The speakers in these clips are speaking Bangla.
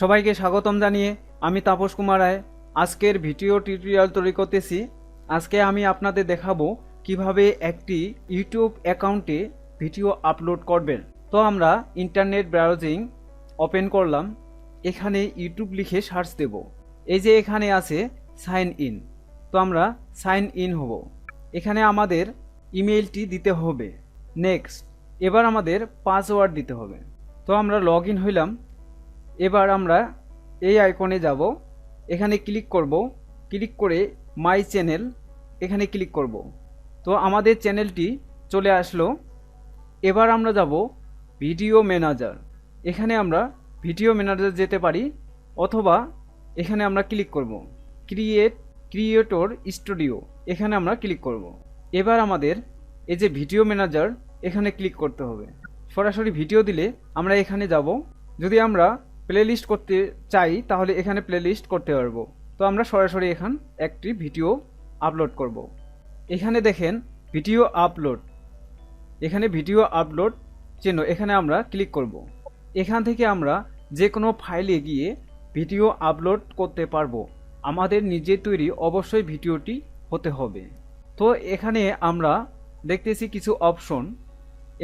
সবাইকে স্বাগতম জানিয়ে আমি তাপস কুমার রায়। আজকের ভিডিও টিউটোরিয়াল তৈরি করতেছি আজকে আমি আপনাদের দেখাবো কীভাবে একটি ইউটিউব অ্যাকাউন্টে ভিডিও আপলোড করবেন। তো আমরা ইন্টারনেট ব্রাউজিং ওপেন করলাম। এখানে ইউটিউব লিখে সার্চ দেব। এই যে এখানে আছে সাইন ইন তো আমরা সাইন ইন হব। এখানে আমাদের ইমেইলটি দিতে হবে। নেক্সট এবার আমাদের পাসওয়ার্ড দিতে হবে। তো আমরা লগ ইন হইলাম। এবার আমরা এই আইকনে যাব, এখানে ক্লিক করব ক্লিক করে মাই চ্যানেল এখানে ক্লিক করব। তো আমাদের চ্যানেলটি চলে আসলো, এবার আমরা যাব ভিডিও ম্যানেজার এখানে আমরা ভিডিও ম্যানেজার যেতে পারি, অথবা এখানে আমরা ক্লিক করব ক্রিয়েট ক্রিয়েটর স্টুডিও এখানে আমরা ক্লিক করব। এবার আমাদের এই যে ভিডিও ম্যানেজার এখানে ক্লিক করতে হবে। সরাসরি ভিডিও দিলে আমরা এখানে যাব। যদি আমরা প্লেলিস্ট করতে চাই, তাহলে এখানে প্লেলিস্ট করতে পারব। তো আমরা সরাসরি এখান একটি ভিডিও আপলোড করব। এখানে দেখেন ভিডিও আপলোড এখানে ভিডিও আপলোড চিহ্ন, এখানে আমরা ক্লিক করব। এখান থেকে আমরা যে কোনো ফাইলে গিয়ে ভিডিও আপলোড করতে পারব। আমাদের নিজের তৈরি অবশ্যই ভিডিওটি হতে হবে। তো এখানে আমরা দেখতেছি কিছু অপশন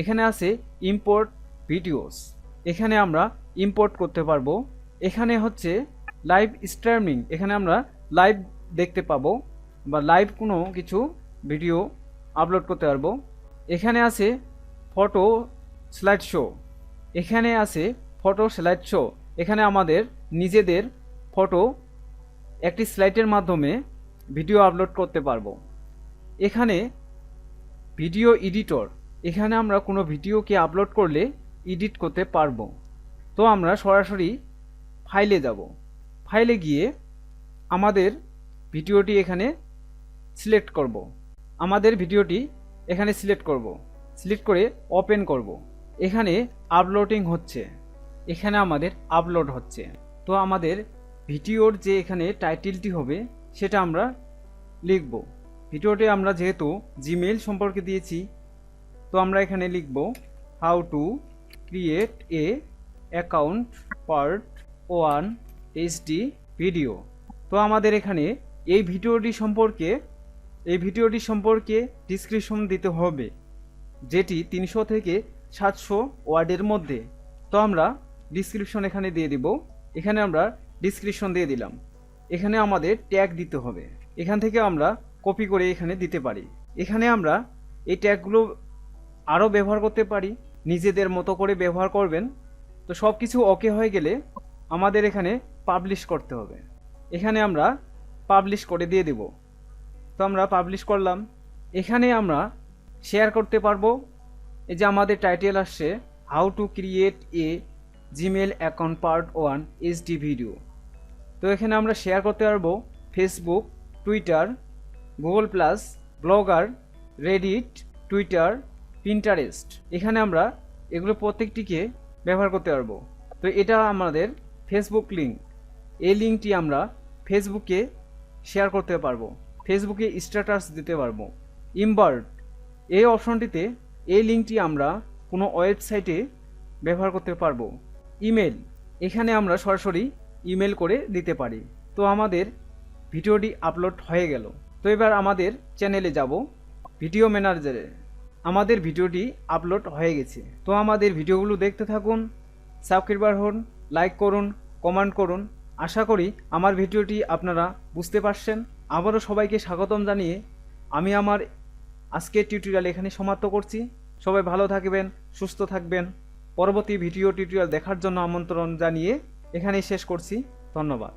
এখানে আছে ইম্পোর্ট ভিডিওস এখানে আমরা ইম্পোর্ট করতে পারব। এখানে হচ্ছে লাইভ স্ট্রিমিং এখানে আমরা লাইভ দেখতে পাবো বা লাইভ কোনো কিছু ভিডিও আপলোড করতে পারব। এখানে আছে ফটো স্লাইড শো এখানে আছে ফটো স্লাইড শো এখানে আমাদের নিজেদের ফটো একটি স্লাইডের মাধ্যমে ভিডিও আপলোড করতে পারব। এখানে ভিডিও এডিটর এখানে আমরা কোনো ভিডিওকে আপলোড করলে এডিট করতে পারব। তো আমরা সরাসরি ফাইলে যাব। ফাইলে গিয়ে আমাদের ভিডিওটি এখানে সিলেক্ট করব। আমাদের ভিডিওটি এখানে সিলেক্ট করব। সিলেক্ট করে ওপেন করব। এখানে আপলোডিং হচ্ছে। এখানে আমাদের আপলোড হচ্ছে। তো আমাদের ভিডিওর যে এখানে টাইটেলটি হবে, সেটা আমরা লিখব। ভিডিওটি আমরা যেহেতু জিমেল সম্পর্কে দিয়েছি, তো আমরা এখানে লিখব how to create a account part one HD video তো আমাদের এখানে এই ভিডিওটি সম্পর্কে, এই ভিডিওটি সম্পর্কে ডিসক্রিপশন দিতে হবে, যেটি তিনশো থেকে সাতশো ওয়ার্ডের মধ্যে। তো আমরা ডিসক্রিপশন এখানে দিয়ে দিব। এখানে আমরা ডিসক্রিপশন দিয়ে দিলাম। এখানে আমাদের ট্যাগ দিতে হবে। এখান থেকে আমরা কপি করে এখানে দিতে পারি। এখানে আমরা এই ট্যাগগুলো আরও ব্যবহার করতে পারি। নিজেদের মতো করে ব্যবহার করবেন, তো সব কিছু ওকে হয়ে গেলে আমাদের এখানে পাবলিশ করতে হবে। এখানে আমরা পাবলিশ করে দিয়ে দেব। তো আমরা পাবলিশ করলাম। এখানে আমরা শেয়ার করতে পারব। এই যে আমাদের টাইটেল আসছে how to create a Gmail account part one H D video তো এখানে আমরা শেয়ার করতে পারব Facebook Twitter Google plus Blogger Reddit Twitter Pinterest এখানে আমরা এগুলো প্রত্যেকটিকে ব্যবহার করতে পারব। তো এটা আমাদের ফেসবুক লিঙ্ক এই লিঙ্কটি আমরা ফেসবুকে শেয়ার করতে পারব ফেসবুকে স্ট্যাটাস দিতে পারব। ইমবার্ট এই অপশনটিতে এই লিঙ্কটি আমরা কোনো ওয়েবসাইটে ব্যবহার করতে পারব। ইমেল এখানে আমরা সরাসরি ইমেল করে দিতে পারি। তো আমাদের ভিডিওটি আপলোড হয়ে গেল। তো এবার আমাদের চ্যানেলে যাব ভিডিও ম্যানেজারে আমাদের ভিডিওটি আপলোড হয়ে গেছে। তো আমাদের ভিডিওগুলো দেখতে থাকুন, সাবস্ক্রাইবার হন, লাইক করুন, কমেন্ট করুন। আশা করি আমার ভিডিওটি আপনারা বুঝতে পারছেন। আবারও সবাইকে স্বাগতম জানিয়ে আমি আমার আজকের টিউটোরিয়াল এখানে সমাপ্ত করছি। সবাই ভালো থাকবেন, সুস্থ থাকবেন। পরবর্তী ভিডিও টিউটোরিয়াল দেখার জন্য আমন্ত্রণ জানিয়ে এখানেই শেষ করছি। ধন্যবাদ।